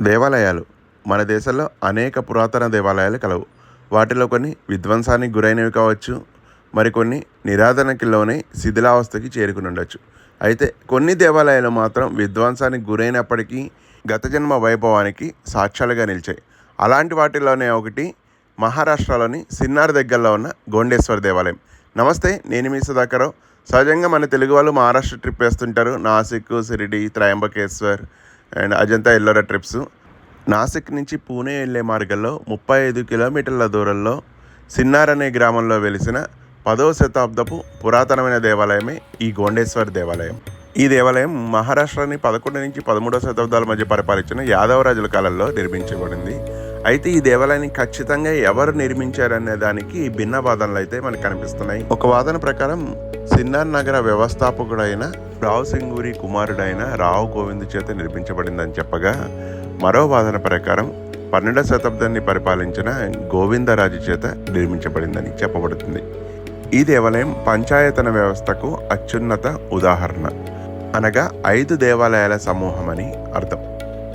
దేవాలయాలు. మన దేశంలో అనేక పురాతన దేవాలయాలు కలవు. వాటిలో కొన్ని విధ్వంసానికి గురైనవి కావచ్చు మరికొన్ని నిరాధరణకి శిథిలావస్థకి చేరుకుని ఉండొచ్చు. అయితే కొన్ని దేవాలయాలు మాత్రం విధ్వంసానికి గురైనప్పటికీ గత జన్మ వైభవానికి సాక్ష్యాలుగా నిలిచాయి. అలాంటి వాటిలోనే ఒకటి మహారాష్ట్రలోని సిన్నార్ దగ్గరలో ఉన్న గోండేశ్వర దేవాలయం. నమస్తే నేను మీ సుధాకరావు సహజంగా మన తెలుగు వాళ్ళు మహారాష్ట్ర ట్రిప్ వేస్తుంటారు. Nasik Shirdi Trimbakeshwar and Ajanta Ellora trips. Nashik నుంచి పూణే వెళ్ళే మార్గంలో ముప్పై ఐదు కిలోమీటర్ల దూరంలో సిన్నార్ అనే గ్రామంలో వెలిసిన పదవ శతాబ్దపు పురాతనమైన దేవాలయమే ఈ గోండేశ్వర్ దేవాలయం. ఈ దేవాలయం మహారాష్ట్రని పదకొండు నుంచి పదమూడవ శతాబ్దాల మధ్య పరిపాలించిన యాదవ రాజుల కాలంలో నిర్మించబడింది. అయితే ఈ దేవాలయాన్ని ఖచ్చితంగా ఎవరు నిర్మించారనే దానికి భిన్న వాదనలు అయితే మనకు కనిపిస్తున్నాయి. ఒక వాదన ప్రకారం సిన్నార్ నగర వ్యవస్థాపకుడైన రావు సింగూరి కుమారుడైన రావు గోవింద్ చేత నిర్మించబడిందని చెప్పగా మరో వాదన ప్రకారం పన్నెండవ శతాబ్దాన్ని పరిపాలించిన గోవిందరాజు చేత నిర్మించబడిందని చెప్పబడుతుంది. ఈ దేవాలయం పంచాయతన వ్యవస్థకు అత్యున్నత ఉదాహరణ. అనగా ఐదు దేవాలయాల సమూహం అని అర్థం.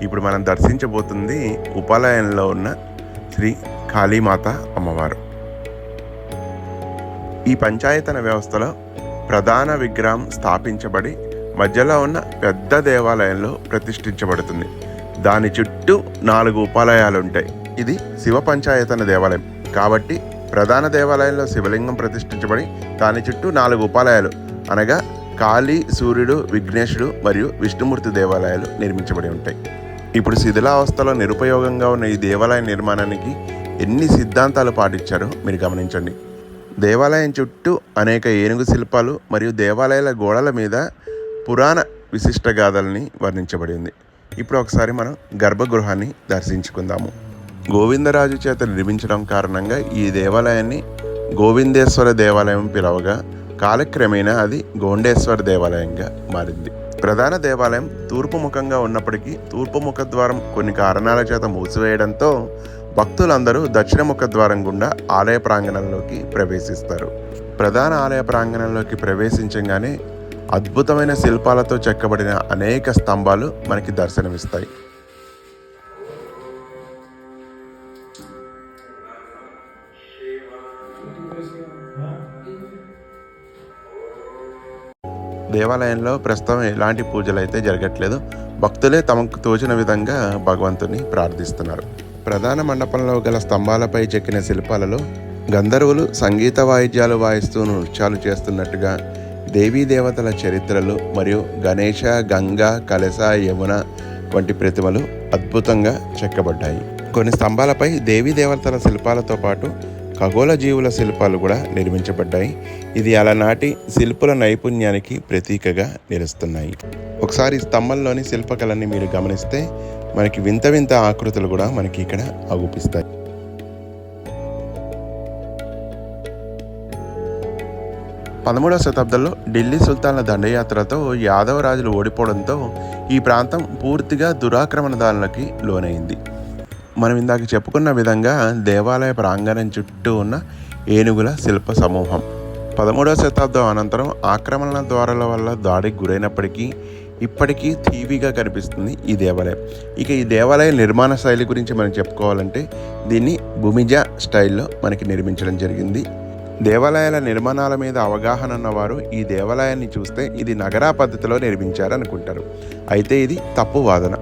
ఇప్పుడు మనం దర్శించబోతుంది ఉపాలయంలో ఉన్న శ్రీ కాళీమాత అమ్మవారు. ఈ పంచాయతన వ్యవస్థలో ప్రధాన విగ్రహం స్థాపించబడి మధ్యలో ఉన్న పెద్ద దేవాలయంలో ప్రతిష్ఠించబడుతుంది. దాని చుట్టూ నాలుగు ఉపాలయాలు ఉంటాయి. ఇది శివ పంచాయతన దేవాలయం. కాబట్టి ప్రధాన దేవాలయంలో శివలింగం ప్రతిష్ఠించబడి దాని చుట్టూ నాలుగు ఉపాలయాలు. అనగా కాళీ సూర్యుడు విఘ్నేశుడు మరియు విష్ణుమూర్తి దేవాలయాలు నిర్మించబడి ఉంటాయి. ఇప్పుడు శిథిలావస్థలో నిరుపయోగంగా ఉన్న ఈ దేవాలయ నిర్మాణానికి ఎన్ని సిద్ధాంతాలు పాటించారో మీరు గమనించండి. దేవాలయం చుట్టూ అనేక ఏనుగు శిల్పాలు మరియు దేవాలయాల గోడల మీద పురాణ విశిష్ట గాథల్ని వర్ణించబడింది. ఇప్పుడు ఒకసారి మనం గర్భగృహాన్ని దర్శించుకుందాము. గోవిందరాజు చేత నిర్మించడం కారణంగా ఈ దేవాలయాన్ని గోవిందేశ్వర దేవాలయం పిలవగా కాలక్రమేణా అది గోండేశ్వర దేవాలయంగా మారింది. ప్రధాన దేవాలయం తూర్పు ముఖంగా ఉన్నప్పటికీ తూర్పు ముఖ ద్వారం కొన్ని కారణాల చేత మూసివేయడంతో భక్తులందరూ దక్షిణ ముఖ ద్వారం గుండా ఆలయ ప్రాంగణంలోకి ప్రవేశిస్తారు. ప్రధాన ఆలయ ప్రాంగణంలోకి ప్రవేశించగానే అద్భుతమైన శిల్పాలతో చెక్కబడిన అనేక స్తంభాలు మనకి దర్శనమిస్తాయి. దేవాలయంలో ప్రస్తుతం ఎలాంటి పూజలు అయితే జరగట్లేదు. భక్తులే తమకు తోచిన విధంగా భగవంతుని ప్రార్థిస్తున్నారు. ప్రధాన మండపంలో గల స్తంభాలపై చెక్కిన శిల్పాలలో గంధర్వులు సంగీత వాయిద్యాలు వాయిస్తూ నృత్యాలు చేస్తున్నట్టుగా దేవీ దేవతల చరిత్రలు మరియు గణేష గంగ కలశ యమున వంటి ప్రతిమలు అద్భుతంగా చెక్కబడ్డాయి. కొన్ని స్తంభాలపై దేవీ దేవతల శిల్పాలతో పాటు ఖగోళ జీవుల శిల్పాలు కూడా నిర్మించబడ్డాయి. ఇది అలనాటి శిల్పుల నైపుణ్యానికి ప్రతీకగా నిలుస్తున్నాయి. ఒకసారి స్తంభంలోని శిల్పకళని మీరు గమనిస్తే మనకి వింత వింత ఆకృతులు కూడా మనకి ఇక్కడ అగుపిస్తాయి పదమూడవ శతాబ్దంలో ఢిల్లీ సుల్తాన్ల దండయాత్రతో యాదవ రాజులు ఓడిపోవడంతో ఈ ప్రాంతం పూర్తిగా దురాక్రమణదారులకి లోనైంది. మనం ఇందాక చెప్పుకున్న విధంగా దేవాలయ ప్రాంగణం చుట్టూ ఉన్న ఏనుగుల శిల్ప సమూహం. పదమూడవ శతాబ్దం అనంతరం ఆక్రమణ ద్వారాల వల్ల దాడికి గురైనప్పటికీ ఇప్పటికీ టీవీగా కనిపిస్తుంది ఈ దేవాలయం. ఇక ఈ దేవాలయ నిర్మాణ శైలి గురించి మనం చెప్పుకోవాలంటే దీన్ని భూమిజ స్టైల్లో మనకి నిర్మించడం జరిగింది. దేవాలయాల నిర్మాణాల మీద అవగాహన ఉన్నవారు ఈ దేవాలయాన్ని చూస్తే ఇది నగరా పద్ధతిలో నిర్మించారనుకుంటారు. అయితే ఇది తప్పు వాదన.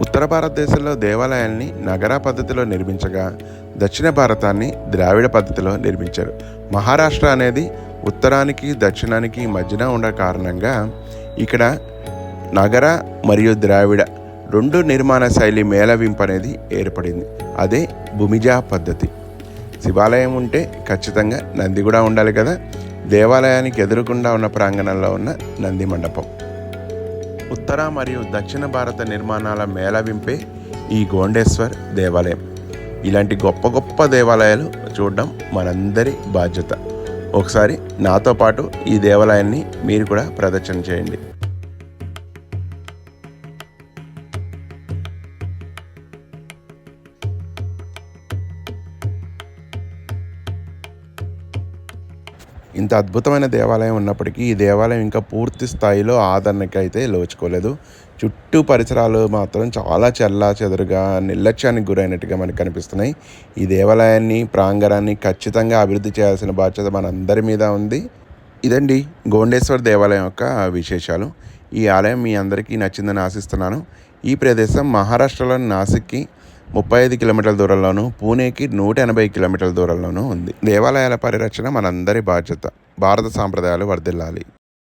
ఉత్తర భారతదేశంలో దేవాలయాల్ని నగర పద్ధతిలో నిర్మించగా దక్షిణ భారతాన్ని ద్రావిడ పద్ధతిలో నిర్మించారు. మహారాష్ట్ర అనేది ఉత్తరానికి దక్షిణానికి మధ్యన ఉన్న కారణంగా ఇక్కడ నగర మరియు ద్రావిడ రెండు నిర్మాణ శైలి మేళవింపు అనేది ఏర్పడింది. అదే భూమిజా పద్ధతి. శివాలయం ఉంటే ఖచ్చితంగా నంది కూడా ఉండాలి కదా? దేవాలయానికి ఎదురుకుండా ఉన్న ప్రాంగణంలో ఉన్న నంది మండపం. ఉత్తర మరియు దక్షిణ భారత నిర్మాణాల మేళవింపే ఈ గోండేశ్వర్ దేవాలయం. ఇలాంటి గొప్ప గొప్ప దేవాలయాలు చూడడం మనందరి బాధ్యత. ఒకసారి నాతో పాటు ఈ దేవాలయాన్ని మీరు కూడా ప్రదర్శన చేయండి. ఇంత అద్భుతమైన దేవాలయం ఉన్నప్పటికీ ఈ దేవాలయం ఇంకా పూర్తి స్థాయిలో ఆదరణకి అయితే లోచుకోలేదు. చుట్టూ పరిసరాలు మాత్రం చాలా చల్లా చెదరుగా నిర్లక్ష్యానికి గురైనట్టుగా మనకు కనిపిస్తున్నాయి. ఈ దేవాలయాన్ని ప్రాంగణాన్ని ఖచ్చితంగా అభివృద్ధి చేయాల్సిన బాధ్యత మనందరి మీద ఉంది. ఇదండి గోండేశ్వర దేవాలయం యొక్క విశేషాలు. ఈ ఆలయం మీ అందరికీ నచ్చిందని ఆశిస్తున్నాను. ఈ ప్రదేశం మహారాష్ట్రలోని నాసిక్కి ముప్పై ఐదు కిలోమీటర్ల దూరంలోనూ పూణేకి నూట ఎనభై కిలోమీటర్ల దూరంలోనూ ఉంది. దేవాలయాల పరిరక్షణ మనందరి బాధ్యత. భారత సాంప్రదాయాలు వర్ధిల్లాలి.